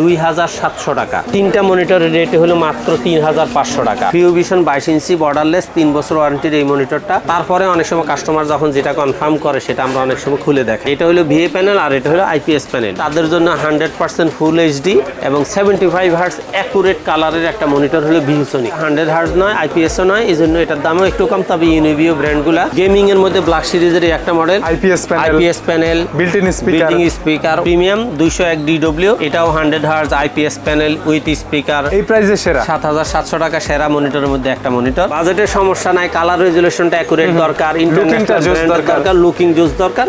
দুই হাজার সাতশো টাকা। তিনটা মনিটরের রেট হলো মাত্র তিন হাজার পাঁচশো টাকা। ভিউভিশন বাইশ ইঞ্চি বর্ডারলেস তিন বছর ওয়ারেন্টির এই মনিটরটা। তারপরে অনেক সময় কাস্টমার যখন যেটা কনফার্ম করে সেটা আমরা অনেক সময় খুলে দেখি এটা হলো ভিএ প্যানেল আর এটা হলো আইপিএস প্যানেল তাদের জন্য হান্ড্রেড পার্সেন্ট ফুল এইচডি এবং সেভেন্টি ফাইভ হার্স অ্যাকুরেট কালারের একটা মনিটর হলো ভিউসনি হান্ড্রেড হার্স নয় আইপিএসও নয় এই জন্য এটার দামও একটু কম তবে ইউনিভিও ব্র্যান্ডগুলা গেমিং এর মধ্যে ব্ল্যাক সিরিজের একটা model panel, IPS panel built-in speaker premium দুইশো এক ডিডব্লিউ এটাও hundred hertz IPS panel with speaker এই প্রাইসে সেরা। সাত হাজার সাতশো টাকা সেরা মনিটরের মধ্যে একটা মনিটর বাজেটের সমস্যা নাই কালার রেজুলেশনটা অ্যাকুরেট দরকার ইন্টারনেট দরকার। দরকার লুকিং জুস দরকার।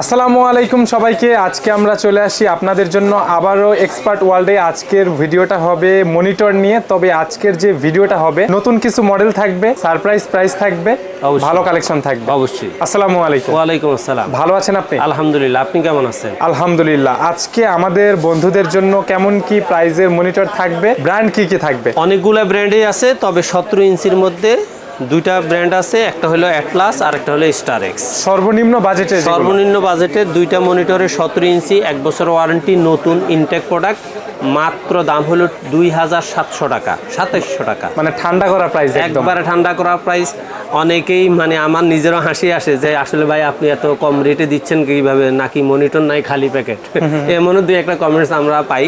আসসালামু আলাইকুম সবাইকে। আজকে আমরা চলে আসি আপনাদের জন্য আবারও এক্সপার্ট ওয়ার্ল্ডে আজকের ভিডিওটা হবে মনিটর নিয়ে তবে আজকের যে ভিডিওটা হবে নতুন কিছু মডেল থাকবে সারপ্রাইজ প্রাইস থাকবে ভালো কালেকশন থাকবে। অবশ্যই। আসসালামু আলাইকুম। ওয়ালাইকুম আসসালাম। ভালো আছেন আপনি? আলহামদুলিল্লাহ আপনি কেমন আছেন? আলহামদুলিল্লাহ। আজকে আমাদের বন্ধুদের জন্য কেমন কি প্রাইজের মনিটর থাকবে ব্র্যান্ড কি কি থাকবে? অনেকগুলো ব্র্যান্ডই আছে তবে সতেরো ইঞ্চির মধ্যে দুইটা ব্র্যান্ড আছে একটা হলো অ্যাটলাস আর একটা হলো স্টার এক্স সর্বনিম্ন বাজেটে সর্বনিম্ন বাজেটে দুইটা মনিটরের সতেরো ইঞ্চি এক বছর ওয়ারেন্টি নতুন ইনটেক প্রোডাক্ট মাত্র দাম হলো দুই হাজার সাতশো টাকা সাতাইশশো টাকা। মানে ঠান্ডা করা প্রাইস একবারে ঠান্ডা করা প্রাইস অনেকেই মানে আমার নিজেরও হাসি আসে যে আসলে ভাই আপনি এত কম রেটে দিচ্ছেন কীভাবে? নাকি মনিটর নাই খালি প্যাকেট এমনও দুই একটা কমেন্টস আমরা পাই।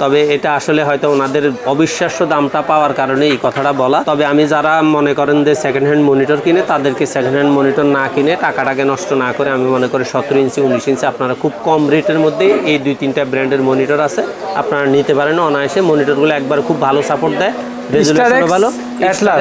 তবে এটা আসলে হয়তো ওনাদের অবিশ্বাস্য দামটা পাওয়ার কারণে এই কথাটা বলা। তবে আমি যারা মনে করেন যে সেকেন্ড হ্যান্ড মনিটর কিনে, তাদেরকে সেকেন্ড হ্যান্ড মনিটর না কিনে টাকাটাকে নষ্ট না করে আমি মনে করি সতেরো ইঞ্চি, উনিশ ইঞ্চি আপনারা খুব কম রেটের মধ্যে এই দুই তিনটা ব্র্যান্ডের মনিটর আছে। আপনারা নিতে পারেন। অনায়াসে মনিটরগুলো একবার খুব ভালো সাপোর্ট দেয়। স্টার ভালো? অ্যাটলাস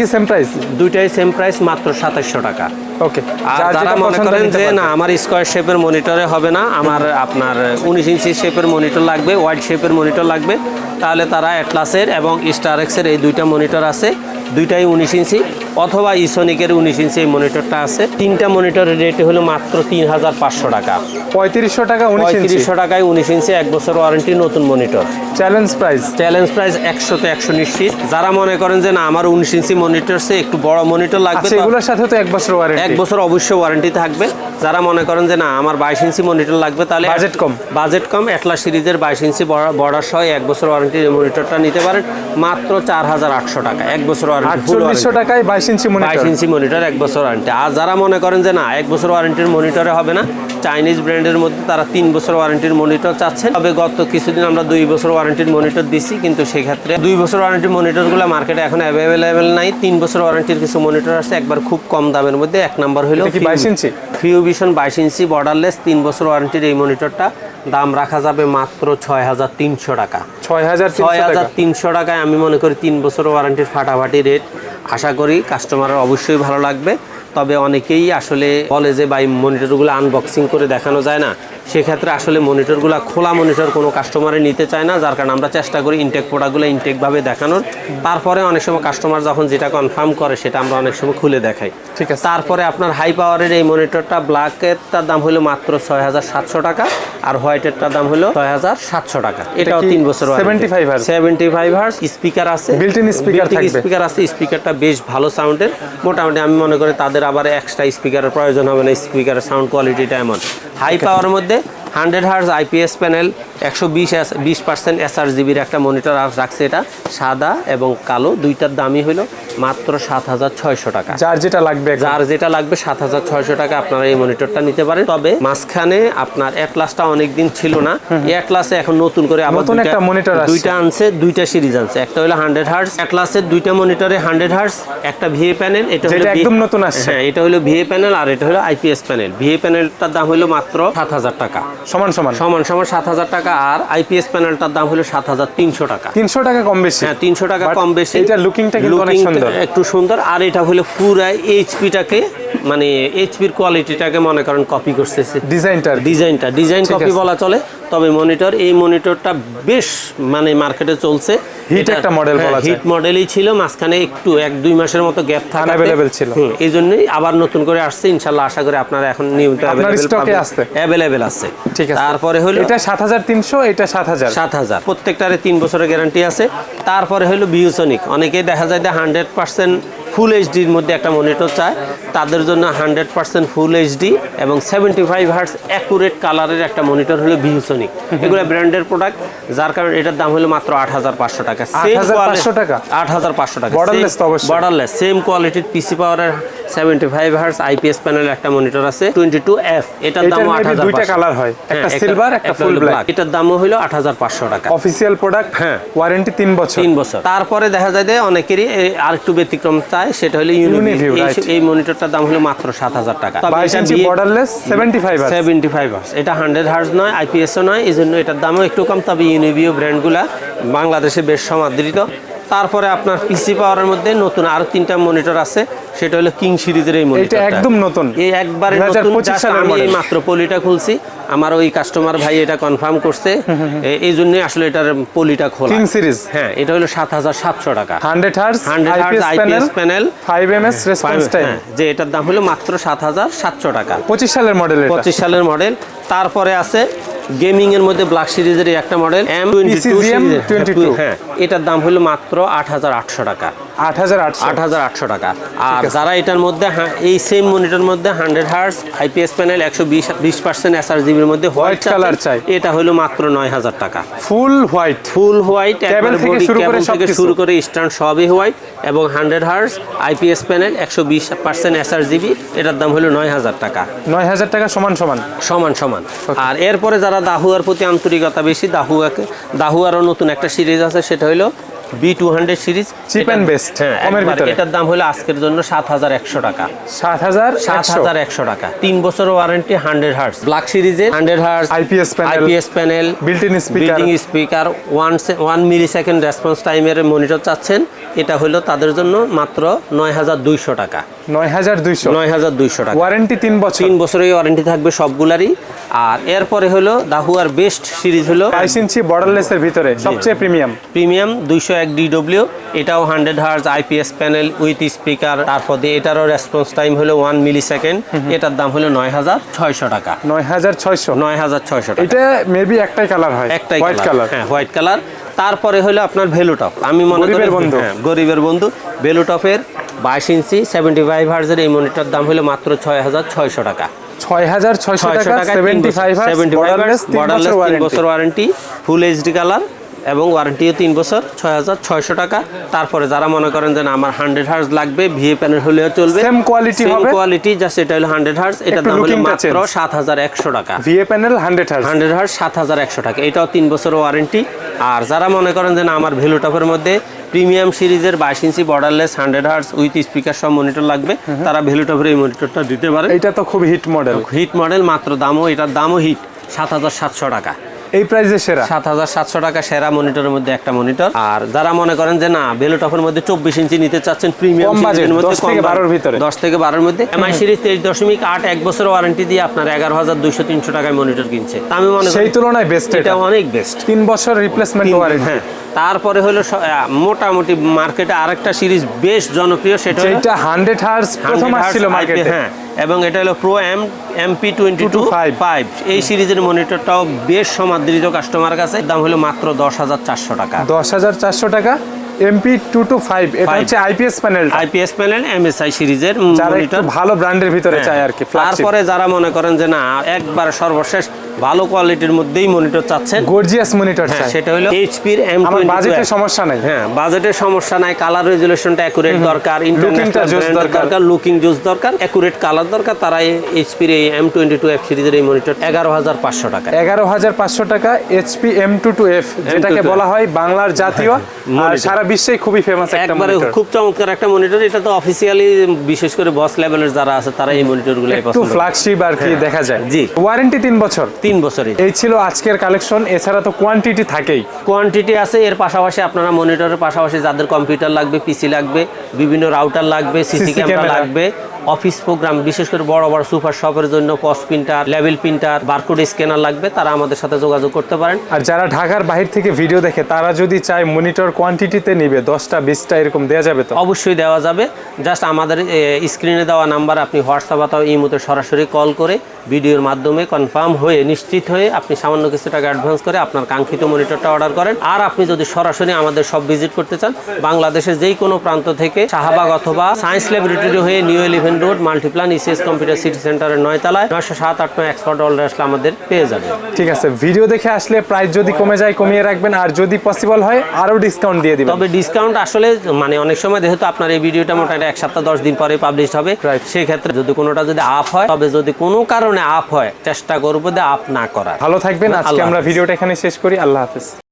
কি সেম প্রাইস দুইটাই সেম প্রাইস মাত্র 2700 টাকা। ওকে আর যারা মনে করেন যে না আমার স্কোয়ার শেপের মনিটরে হবে না আমার আপনার উনিশ ইঞ্চি শেপের মনিটর লাগবে ওয়াইড শেপের মনিটর লাগবে তাহলে তারা অ্যাটলাসের এবং স্টার এক্সের এই দুইটা মনিটর আছে। দুইটাই উনিশ ইঞ্চি অথবা ইসোনিকের উনিশ ইঞ্চি এই মনিটরটা আছে। তিনটা মনিটরের রেট হলো মাত্র তিন হাজার পাঁচশো টাকা। পঁয়ত্রিশশো টাকা পঁয়ত্রিশশো টাকায় উনিশ ইঞ্চি এক বছর ওয়ারেন্টি নতুন monitor. Challenge price challenge price একশোতে একশো নিশ্চিত। যারা মনে করেন যে না আমার উনিশ ইঞ্চি মনিটর সে একটু বড় মনিটর লাগবে আচ্ছা এগুলোর সাথে তো এক বছর ওয়ারেন্টি এক বছর অবশ্যই ওয়ারেন্টি থাকবে। যারা মনে করেন যে না আমার বাইশ ইঞ্চি মনিটর লাগবে তাহলে বাজেট কম। বাজেট কম। এটলা সিরিজের বাইশ ইঞ্চি বর্ডার সহ এক বছর ওয়ারেন্টি মনিটরটা নিতে পারেন। মাত্র চার হাজার আটশো টাকা। এক বছর ওয়ারেন্টি আটচল্লিশশো টাকায় বাইশ ইঞ্চি বাইশ ইঞ্চি মনিটর এক বছর ওয়ারেন্টি আর যারা মনে করেন যে না এক বছর ওয়ারেন্টির মনিটরে হবে না চাইনিজ ব্র্যান্ডের মধ্যে তারা তিন বছর ওয়ারেন্টির মনিটর চাচ্ছেন। তবে গত কিছুদিন আমরা দুই বছর ওয়ারেন্টির মনিটর দিচ্ছি কিন্তু সেক্ষেত্রে দুই বছর ওয়ারেন্টির মনিটরগুলো মার্কেটে এখন অ্যাভেলেবেল নাই। তিন বছর ওয়ারেন্টির কিছু মনিটর আছে একবার খুব কম দামের মধ্যে এক নম্বর হলো 22 ইঞ্চি? ফিউভিশন বাইশ ইঞ্চি বর্ডারলেস তিন বছর ওয়ারেন্টির এই মনিটরটা দাম রাখা যাবে মাত্র ছয় হাজার তিনশো টাকা। ছয় হাজার ছয় হাজার তিনশো টাকায় আমি মনে করি তিন বছর ওয়ারেন্টির ফাটাফাটি রেট আশা করি কাস্টমারের অবশ্যই ভালো লাগবে। তবে অনেকেই আসলে বলে যে, ভাই মনিটরগুলো আনবক্সিং করে দেখানো যায় না। সেক্ষেত্রে আসলে মনিটরগুলো খোলা মনিটর কোনো কাস্টমারে নিতে চায় না যার কারণে আমরা চেষ্টা করি ইনটেক প্রোডাক্টগুলো ইনটেকভাবে দেখানোর। তারপরে অনেক সময় কাস্টমার যখন যেটা কনফার্ম করে সেটা আমরা অনেক সময় খুলে দেখাই। ঠিক আছে। তারপরে আপনার হাই পাওয়ারের এই মনিটরটা ব্ল্যাকের তার দাম হলো মাত্র ছয় হাজার সাতশো টাকা আর হোয়াইটেরটার দাম হলো ছয় হাজার সাতশো টাকা। এটাও তিন বছর 75 hertz? Seventy five hertz speaker আছে। Speaker থাকবে। স্পিকার আছে স্পিকারটা বেশ ভালো সাউন্ডের মোটামুটি আমি মনে করি তাদের আবার এক্সট্রা স্পিকারের প্রয়োজন হবে না স্পিকারের সাউন্ড কোয়ালিটিটা এমন। হাই পাওয়ার মধ্যে হান্ড্রেড হার্স আইপিএস প্যানেল একশো বিশ বিশ পার্সেন্ট এসআর জিবির একটা মনিটর রাখছে এটা সাদা এবং কালো দুইটার দামই হলো মাত্র সাত হাজার ছয়শো টাকা। যার যেটা লাগবে যার যেটা লাগবে সাত হাজার ছয়শো টাকা আপনারা এই মনিটরটা নিতে পারেন। তবে মাঝখানে আপনার অ্যাটলাসটা অনেকদিন ছিল না। এই অ্যাটলাসে এখন নতুন করে আবার নতুন দুইটা- একটা monitor দুইটা আনছে দুইটা সিরিজ আনছে। একটা হলো হান্ড্রেড হার্স অ্যাটলাসের দুইটা মনিটরে হান্ড্রেড হার্স একটা ভিএ প্যানেল এটা হলো একদম নতুন আসছে। হ্যাঁ এটা হলো ভিএ প্যানেল আর এটা হলো আইপিএস প্যানেল ভিএ প্যানেলটার দাম হলো মাত্র সাত হাজার টাকা। সমান সমান। সমান সমান সাত হাজার টাকা। আর আইপিএস প্যানেলটার দাম হলো সাত হাজার তিনশো টাকা। তিনশো টাকা কম বেশি। হ্যাঁ তিনশো টাকা কম বেশি। এটা লুকিংটা কিন্তু অনেক সুন্দর। একটু সুন্দর আর এটা হলো পুরাই এইচপিটাকে মানে এইচপির কোয়ালিটিটাকে মনে করেন কপি করতেছে। ডিজাইনটা ডিজাইনটা ডিজাইন কপি বলা চলে। তবে মনিটর এই মনিটরটা বেশ মানে মার্কেটে চলছে। Hit একটা model বলা যায়। হিট মডেলই ছিল মাঝখানে একটু এক দুই মাসের মতো গ্যাপ থাকা Unavailable ছিল। এই জন্যই আবার নতুন করে আসছে। ইনশাল্লাহ আশা করি আপনারা এখন নিয়মিত stock এ আসছে? অ্যাভেলেবেল আছে? ঠিক আছে। তারপরে হলো এটা সাত হাজার তিনশো এটা সাত হাজার। সাত হাজার। প্রত্যেকটারে তিন বছরের গ্যারান্টি আছে। তারপরে হলো বিউসনিক অনেকেই দেখা যায় যে হান্ড্রেড পার্সেন্ট ফুল এইচডির মধ্যে একটা মনিটর চায়। তাদের জন্য হান্ড্রেড পার্সেন্ট ফুল এইচডি এবং সেভেন্টি ফাইভ হার্স অ্যাকুরেট কালারের একটা মনিটর হলো ভিউসোনিক এগুলো ব্র্যান্ডের প্রোডাক্ট যার কারণে এটার দাম হলো মাত্র আট হাজার পাঁচশো টাকা। 8,500 টাকা? আট হাজার পাঁচশো টাকা। বর্ডারলেস সেম কোয়ালিটির পিসি পাওয়ারের seventy five hertz IPS panel একটা মনিটর আছে টোয়েন্টি টু এফ। এটার দামও আট হাজার দুইটা কালার হয় একটা সিলভার একটা ফুল ব্ল্যাক এটার দামও হলো আট হাজার পাঁচশো টাকা। অফিসিয়াল প্রোডাক্ট হ্যাঁ। ওয়ারেন্টি তিন বছর। তিন বছর। তারপরে দেখা যায় যে অনেকেরই আর একটু ব্যতিক্রম চায় সেটা হলো ইউনিভিউ এই মনিটরটার দাম হলো মাত্র সাত হাজার টাকা। Borderless seventy five seventy five hertz এটা হান্ড্রেড হার্স নয় আইপিএসও নয় এই জন্য এটার দামও একটু কম তবে ইউনিভিউ ব্র্যান্ডগুলা বাংলাদেশে বেশ সমাদৃত। তারপরে আপনার পিসি পাওয়ারের মধ্যে নতুন আরও তিনটা মনিটর আছে সেটা হলো কিং সিরিজের এই মনিটর একদম নতুন। এই একবারে নতুন আমি এই মাত্র পলিটা খুলছি। আমার ওই কাস্টমার ভাই এটা কনফার্ম করছে। এই জন্যই আসলে এটার পলিটা খোলা। কিং সিরিজ হ্যাঁ এটা হলো সাত হাজার সাতশো টাকা। Hundred hertz hundred IPS panel IPS panel five M S response time যে এটার দাম হলো মাত্র সাত হাজার সাতশো টাকা। পঁচিশ সালের মডেল পঁচিশ সালের মডেল তারপরে আছে গেমিং এর মধ্যে ব্ল্যাক সিরিজের একটা মডেল এম 22 হ্যাঁ এটার দাম হলো মাত্র আট হাজার আটশো টাকা। আট হাজার আট হাজার আটশো টাকা। আর যারা এটার মধ্যে এই সেম মনিটর মধ্যে হান্ড্রেড হার্স আইপিএস প্যানেল একশো বিশ বিশ পার্সেন্ট এসআর জিবির মধ্যে হোয়াইট color চাই। এটা হলো মাত্র নয় হাজার টাকা। ফুল হোয়াইট ফুল হোয়াইট থেকে শুরু করে থেকে শুরু করে স্ট্যান্ড সবই হোয়াইট এবং হান্ড্রেড হার্স আইপিএস প্যানেল একশো বিশ পার্সেন্ট এসআর জিবি এটার দাম হলো নয় হাজার টাকা। নয় হাজার টাকা সমান সমান। সমান সমান। আর এরপরে যারা দাহুয়ার প্রতি আন্তরিকতা বেশি দাহুয়াকে দাহুয়ারও নতুন একটা সিরিজ আছে সেটা হলো B two hundred series chip and best হ্যাঁ কমের ভিতরে। এটার দাম হলো আজকের জন্য সাত হাজার একশো টাকা। সাত হাজার সাত হাজার একশো টাকা। তিন বছর ওয়ারেন্টি হান্ড্রেড হার্স ব্ল্যাক সিরিজের hundred hertz IPS panel, IPS panel speaker। Building speaker one one millisecond response টাইমের মনিটর চাচ্ছেন। এটা হলো তাদের জন্য মাত্র নয় হাজার দুইশো টাকা। নয় হাজার দুইশো। নয় হাজার দুইশো টাকা। ওয়ারেন্টি তিন বছর। তিন বছরের ওয়ারেন্টি থাকবে সবগুলারই। আর এরপরে হলো দাহুয়ার বেস্ট সিরিজ হলো বাইশ ইঞ্চি বর্ডারলেসের ভিতরে সবচেয়ে প্রিমিয়াম প্রিমিয়াম দুইশো এক ডিডব্লিউ এটাও hundred hertz IPS panel with speaker. তারপর এটারও রেসপন্স টাইম হলো ওয়ান মিলি সেকেন্ড এটার দাম হলো নয় হাজার ছয়শো টাকা। নয় হাজার ছয়শো। নয় হাজার ছয়শো টাকা। এটা মেবি একটাই কালার হয়। একটাই হোয়াইট কালার কালার হ্যাঁ হোয়াইট কালার তারপরে হলো আপনার ভেলুটপ আমি মনে করি বন্ধু। গরিবের বন্ধু ভেলুটপের বাইশ ইঞ্চি সেভেন্টি ফাইভ হার্জের এই মনিটর দাম হলো মাত্র ছয় হাজার ছয়শো টাকা। ছয় হাজার ছয়শো ছয়শো টাকা টাকা সেভেন্টি ফাইভ সেভেন্টি তিন বছর warranty warranty full HD colour এবং ওয়ারেন্টিও তিন বছর ছয় হাজার ছয়শো টাকা। তারপরে যারা মনে করেন যে আমার হান্ড্রেড হার্স লাগবে ভিএ প্যানেল হলেও চলবে। হবে? কোয়ালিটি জাস্ট এটা হলো হান্ড্রেড হার্স একটু দাম হলো মাত্র সাত হাজার একশো টাকা। VA panel hundred hertz hundred hertz সাত হাজার একশো টাকা। এটাও তিন বছর ওয়ারেন্টি আর যারা মনে করেন যে না আমার ভেলুটপের মধ্যে প্রিমিয়াম সিরিজের বাইশ ইঞ্চি borderless hundred hertz with speaker সব মনিটর লাগবে। তারা ভেলুটপের এই মনিটরটা দিতে পারে। এটা তো খুব হিট মডেল হিট মডেল মাত্র দামও এটার দামও হিট সাত হাজার সাতশো টাকা। এই প্রাইসে সেরা? সাত হাজার সাতশো টাকা সেরা মনিটরের মধ্যে একটা মনিটর আর যারা মনে করেন যে না বেলোটপের মধ্যে চব্বিশ ইঞ্চি নিতে চাচ্ছেন প্রিমিয়াম 10 থেকে 12 ভিতরে। দশ থেকে বারোর মধ্যে। এমআই সিরিজ তেইশ দশমিক আট এক বছর ওয়ারেন্টি দিয়ে আপনার এগারো হাজার দুইশো তিনশো টাকায় মনিটর কিনছে। আমি মনে করি সেই তুলনায় বেস্ট এটা এটা। অনেক বেস্ট তিন বছর রিপ্লেসমেন্ট ওয়ারেন্টি হ্যাঁ। তারপরে হলো মোটামুটি মার্কেটে আরেকটা সিরিজ বেশ জনপ্রিয় সেটা যেটা হান্ড্রেড হার্স প্রথম আসছিল মার্কেটে হ্যাঁ। এবং এটা হলো pro M MP twenty two 225 five এই সিরিজের মনিটরটাও বেশ সমাদৃত কাস্টমার কাছে দাম হলো মাত্র দশ হাজার চারশো টাকা। দশ হাজার চারশো টাকা এমপি টু টু ফাইভ এটা হচ্ছে IPS panel IPS panel MSI সিরিজের যারা একটু ভালো ব্র্যান্ডের ভিতরে চাই আর কি। তারপরে যারা মনে করেন যে না একবার সর্বশেষ ভালো কোয়ালিটির মধ্যেই মনিটর চাচ্ছেন। গর্জিয়াস মনিটর হ্যাঁ চাই। সেটা হলো এইচপির এম আমার বাজেটের সমস্যা নাই। হ্যাঁ বাজেটের সমস্যা নাই কালার রেজুলেশনটা অ্যাকুরেট দরকার ইন্টারন্যাশনাল just দরকার। লুকিং জুস দরকার অ্যাকুরেট কালার দরকার তারা এইচপির এই এম টোয়েন্টি টু এফ সিরিজের এই মনিটর এগারো হাজার পাঁচশো টাকা। এগারো হাজার পাঁচশো টাকা HP M two two F যেটাকে বলা হয় বাংলার জাতীয় আর সারা বিশ্বেই খুবই ফেমাস একটা একবারে খুব চমৎকার একটা মনিটর এটা তো অফিসিয়ালি বিশেষ করে বস লেভেলের যারা আছে তারা এই মনিটরগুলো একটু পছন্দ করে। ফ্ল্যাগশিপ আর কি দেখা যায়। জি। ওয়ারেন্টি তিন বছর। তিন বছরে এই ছিল আজকের কালেকশন এছাড়া তো কোয়ান্টিটি থাকেই কোয়ান্টিটি আছে এর পাশাপাশি আপনারা মনিটরের পাশাপাশি যাদের কম্পিউটার লাগবে পিসি লাগবে বিভিন্ন রাউটার লাগবে সিসি ক্যামেরা ক্যামেরা। লাগবে অফিস প্রোগ্রাম বিশেষ করে বড় বড় সুপার শপের জন্য POS printer level printer barcode scanner লাগবে তারা আমাদের সাথে যোগাযোগ করতে পারেন। আর যারা ঢাকার বাহির থেকে ভিডিও দেখে তারা যদি চায় মনিটর কোয়ান্টিটিতে নিবে দশটা বিশটা এরকম দেওয়া যাবে তো? অবশ্যই দেওয়া যাবে। জাস্ট আমাদের স্ক্রিনে দেওয়া নাম্বার আপনি হোয়াটসঅ্যাপ অথবা ইমোতে সরাসরি কল করে ভিডিওর মাধ্যমে কনফার্ম হয়ে নিশ্চিত হয়ে আপনি সামান্য কিছু টাকা অ্যাডভান্স করে আপনার কাঙ্ক্ষিত মনিটরটা অর্ডার করেন। আর আপনি যদি সরাসরি আমাদের সব ভিজিট করতে চান বাংলাদেশের যেই কোনো প্রান্ত থেকে শাহবাগ অথবা সায়েন্স ল্যাবরেটরি হয়ে new eleven road Multiplan ECS computer city সেন্টারের নয়তলায় নয়শো সাত আট নয় এক্সপার্ট অর্ডার আসলে আমাদের পেয়ে যাবে ঠিক আছে ভিডিও দেখে আসলে প্রাইস যদি কমে যায় কমিয়ে রাখবেন আর যদি পসিবল হয় আরও ডিসকাউন্ট দিয়ে দিবেন তবে ডিসকাউন্ট আসলে মানে অনেক সময় যেহেতু আপনার এই ভিডিওটা মোটামুটি এক সপ্তাহ দশ দিন পরে পাবলিশ হবে. সেই ক্ষেত্রে যদি কোনোটা যদি আপ হয় তবে যদি কোনো কারণে আপ হয় চেষ্টা করব যে আপ না করার ভালো থাকবেন আজকে আমরা। ভিডিওটা এখানে শেষ করি আল্লাহ হাফেজ